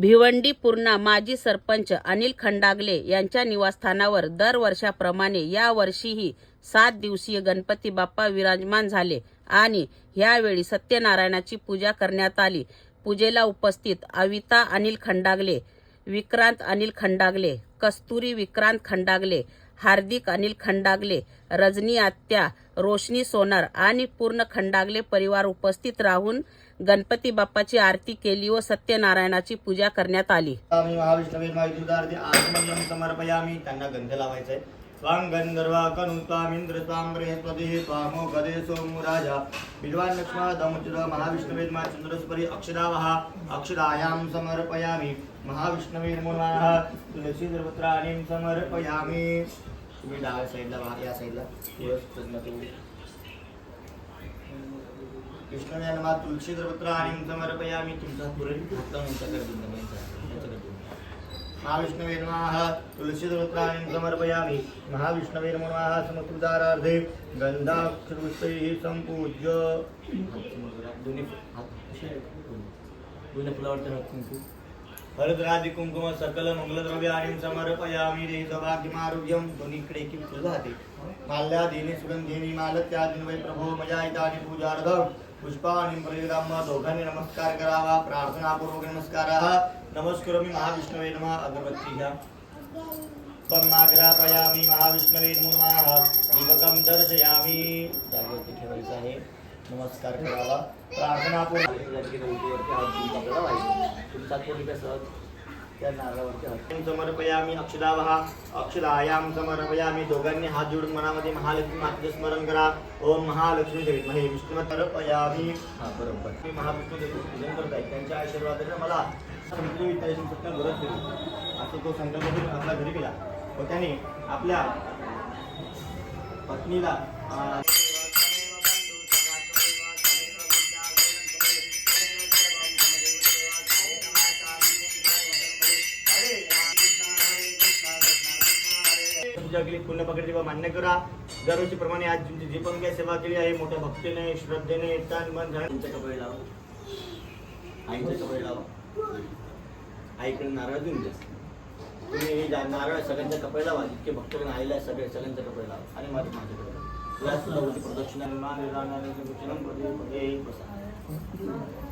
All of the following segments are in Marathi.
भिवंडी पूर्णा माजी सरपंच अनिल खंडागले यांच्या निवासस्थानावर दरवर्षाप्रमाणे यावर्षीही सात दिवसीय गणपती बाप्पा विराजमान झाले आणि यावेळी सत्यनारायणाची पूजा करण्यात आली. पूजेला उपस्थित अविता अनिल खंडागले विक्रांत अनिल खंडागले कस्तुरी विक्रांत खंडागले हार्दिक अनिल खंडागले रजनी आत्या रोशनी सोनार आणि पूर्ण खंडागले परिवार उपस्थित राहून गणपती बाप्पाची आरती केली व सत्यनारायणाची पूजा करण्यात आली. मी महाविष्णवे माहितीदार्थी आत्मयम समर्पयामी. त्यांना गंध लावायचंय. स्वाम गंधर्वा कनुत्वामिंद्र स्वाम बृहस्पती स्वामो गदे सोमो राजा. विद्वान लक्ष्मण दमुद्र महाविष्णवे मा चंद्रस्परी अक्षरावहा अक्षरायाम समर्पयामी. महाविष्णवे नमः तुलसी द्रवत्राणीं समर्पयामी. तुम्ही डाव्या साईडला या साईडला व्यवस्थित नका येऊ. विष्णवे नमः तुलसी द्रवत्राणीं समर्पयामी तुमचा पुरेल दिंड महाविष्णवे नमः तुलसी द्रवत्राणीं समर्पयामी महाविष्णवे नमः समकृतारार्धे गंधाक्षरपुष्पैः सम्पूज्य दोन्ही फुलावरती कुंकू. हरदरादी कुंकुम सकल मंगलद्रव्याणीं समर्पयामी रे सौभाग्यमारोग्यं दोन्हीकडे की फुलं राहते. माल्यादीनि सुगंधीनि मालत्यादीनि वै प्रभो मया इतानि पुष्पा आणि परिग्राम दोघांनी नमस्कार करावा प्रार्थनापूर्वक नमस्कार नमस्कार मी महाविष्णवे नम अगरबत्ती घ्या. पद्माग्रापयामी महाविष्णवे नमः दीपकं दर्शयामी. जागृती ठेवायचं आहे. नमस्कार करावा. प्रार्थनापूर्वक त्या नारळावरती हात समर्पयामी अक्षदावहा अक्षदायाम समर्पयामी दोघांनी हात जोडून मनामध्ये महालक्ष्मी मातेचे स्मरण करा ओम महालक्ष्मी देवी। महे विष्णू समर्पयामी। हा बरोबर. मी महाविष्णू देवी पूजन करत आहे. त्यांच्या आशीर्वादाने मला संपूर्ण विद्यार्थी सत्य गरज दिली असं तो संकल्प आपल्या घरी गेला. व त्याने आपल्या पत्नीला अं, पूजा केली पूर्ण पकडली व मान्य करा दरवर्षी प्रमाणे आज तुमची जी पण काही सेवा केली आहे मोठ्या भक्तीने श्रद्धेने तन मन धन तुमच्या कपडे लावा आईचे कपडे लावा आईकडे नारळ देऊन द्या तुम्ही हे नारळ सगळ्यांच्या कपडे लावा जितके भक्तगण आलेले सगळे सगळ्यांच्या कपडे लावा आणि माझे माझ्याकडे लावा. प्रदक्षिणा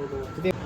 राज वै श्रवणायामी महाविष्णु